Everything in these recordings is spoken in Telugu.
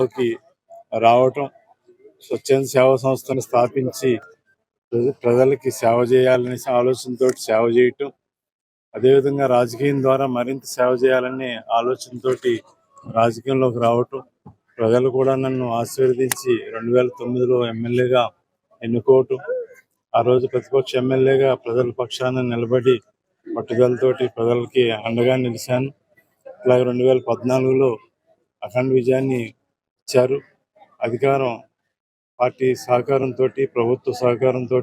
లోకి రావటం స్వచ్ఛంద సేవా సంస్థను స్థాపించి ప్రజలకి సేవ చేయాలనే ఆలోచనతో సేవ చేయటం అదేవిధంగా రాజకీయం ద్వారా మరింత సేవ చేయాలనే ఆలోచనతో రాజకీయంలోకి రావటం ప్రజలు కూడా నన్ను ఆశీర్వదించి రెండు వేల తొమ్మిదిలో ఎమ్మెల్యేగా ఎన్నుకోవటం ఆ రోజు ప్రతిపక్ష ఎమ్మెల్యేగా ప్రజల పక్షాన నిలబడి పట్టుదలతోటి ప్రజలకి అండగా నిలిచాను. అలాగే రెండు వేల పద్నాలుగులో అఖండ విజయాన్ని ఇచ్చారు. అధికారం పార్టీ సహకారంతో ప్రభుత్వ సహకారంతో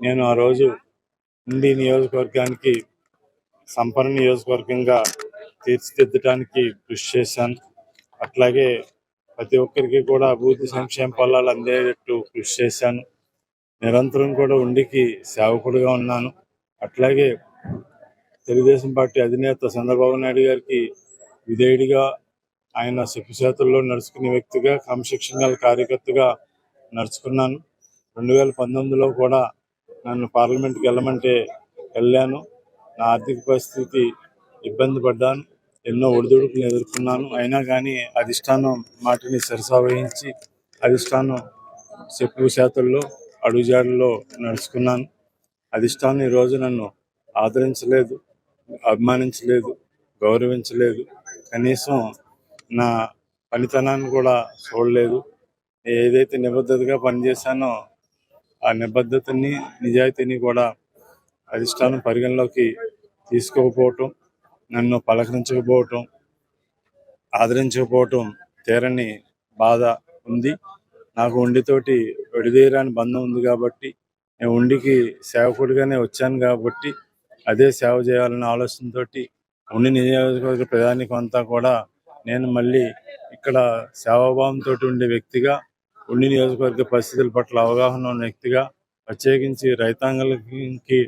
నేను ఆ రోజు ఉండి నియోజకవర్గానికి సంపన్న నియోజకవర్గంగా తీర్చిదిద్దడానికి కృషి చేశాను. అట్లాగే ప్రతి ఒక్కరికి కూడా అభివృద్ధి సంక్షేమ ఫలాలు అందేటట్టు కృషి చేశాను. నిరంతరం కూడా ఉండికి సేవకుడుగా ఉన్నాను. అట్లాగే తెలుగుదేశం పార్టీ అధినేత చంద్రబాబు నాయుడు గారికి విధేయుడిగా ఆయన చెప్పిచేతుల్లో నడుచుకునే వ్యక్తిగా క్రమశిక్షణ గల కార్యకర్తగా నడుచుకున్నాను. రెండు వేల పంతొమ్మిదిలో కూడా నన్ను పార్లమెంట్కి వెళ్ళమంటే వెళ్ళాను నా ఆర్థిక పరిస్థితి ఇబ్బంది పడ్డాను. ఎన్నో ఒడిదుడుకులు ఎదుర్కొన్నాను. అయినా కానీ అధిష్టానం మాటిని సరసా వహించి అధిష్టానం చెప్పు చేతుల్లో అడుగుజాడల్లో నడుచుకున్నాను. అధిష్టానం ఈరోజు నన్ను ఆదరించలేదు అభిమానించలేదు గౌరవించలేదు. కనీసం నా పనితనాన్ని కూడా చూడలేదు. ఏదైతే నిబద్ధతగా పనిచేశానో ఆ నిబద్ధతని నిజాయితీని కూడా అధిష్టానం పరిగణలోకి తీసుకోకపోవటం నన్ను పలకరించకపోవటం ఆదరించకపోవటం తీరని బాధ ఉంది. నాకు ఉండితోటి విడిదేరాని బంధం ఉంది కాబట్టి నేను ఉండికి సేవకుడిగానే వచ్చాను కాబట్టి అదే సేవ చేయాలన్న ఆలోచనతోటి ఉండి నియోజకవర్గ ప్రధానికి అంతా కూడా నేను మళ్ళీ ఇక్కడ సేవాభావంతో ఉండే వ్యక్తిగా ఉండి నియోజకవర్గ పరిస్థితుల పట్ల అవగాహన ఉన్న వ్యక్తిగా ప్రత్యేకించి రైతాంగాలకి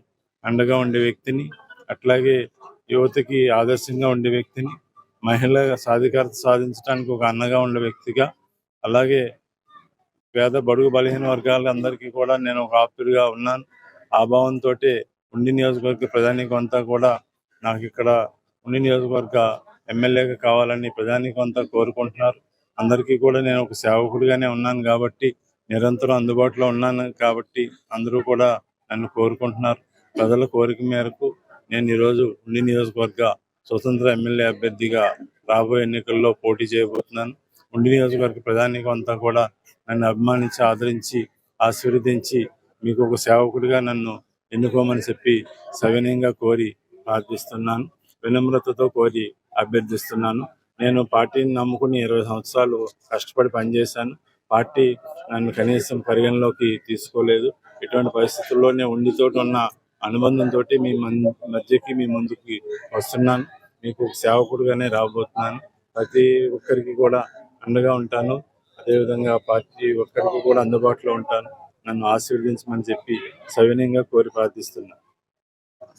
అండగా ఉండే వ్యక్తిని అట్లాగే యువతకి ఆదర్శంగా ఉండే వ్యక్తిని మహిళ సాధికారత సాధించడానికి ఒక అన్నగా ఉండే వ్యక్తిగా అలాగే పేద బడుగు బలహీన వర్గాలందరికీ కూడా నేను ఒక ఆప్తుడిగా ఉన్నాను. ఆ భావంతో ఉండి నియోజకవర్గ ప్రధాని కొంత కూడా నాకు ఇక్కడ ఉండి నియోజకవర్గ ఎమ్మెల్యేగా కావాలని ప్రజానికి అంతా కోరుకుంటున్నారు. అందరికీ కూడా నేను ఒక సేవకుడిగానే ఉన్నాను కాబట్టి నిరంతరం అందుబాటులో ఉన్నాను కాబట్టి అందరూ కూడా నన్ను కోరుకుంటున్నారు. ప్రజల కోరిక మేరకు నేను ఈరోజు ఉండి నియోజకవర్గ స్వతంత్ర ఎమ్మెల్యే అభ్యర్థిగా రాబోయే ఎన్నికల్లో పోటీ చేయబోతున్నాను. ఉండి నియోజకవర్గ ప్రధానికం అంతా కూడా నన్ను అభిమానించి ఆదరించి ఆశీర్వదించి మీకు ఒక సేవకుడిగా నన్ను ఎన్నుకోమని చెప్పి సవినయంగా కోరి ప్రార్థిస్తున్నాను. వినమ్రతతో కోరి అభ్యర్థిస్తున్నాను. నేను పార్టీని నమ్ముకుని ఇరవై సంవత్సరాలు కష్టపడి పనిచేశాను. పార్టీ నన్ను కనీసం పరిగణలోకి తీసుకోలేదు. ఇటువంటి పరిస్థితుల్లోనే ఉండితోటి ఉన్న అనుబంధంతో మీ మధ్యకి మీ ముందుకి వస్తున్నాను. మీకు సేవకుడుగానే రాబోతున్నాను. ప్రతి ఒక్కరికి కూడా అండగా ఉంటాను. అదేవిధంగా పార్టీ ఒక్కరికి కూడా అందుబాటులో ఉంటాను. నన్ను ఆశీర్వదించమని చెప్పి సవినయంగా కోరి ప్రార్థిస్తున్నాను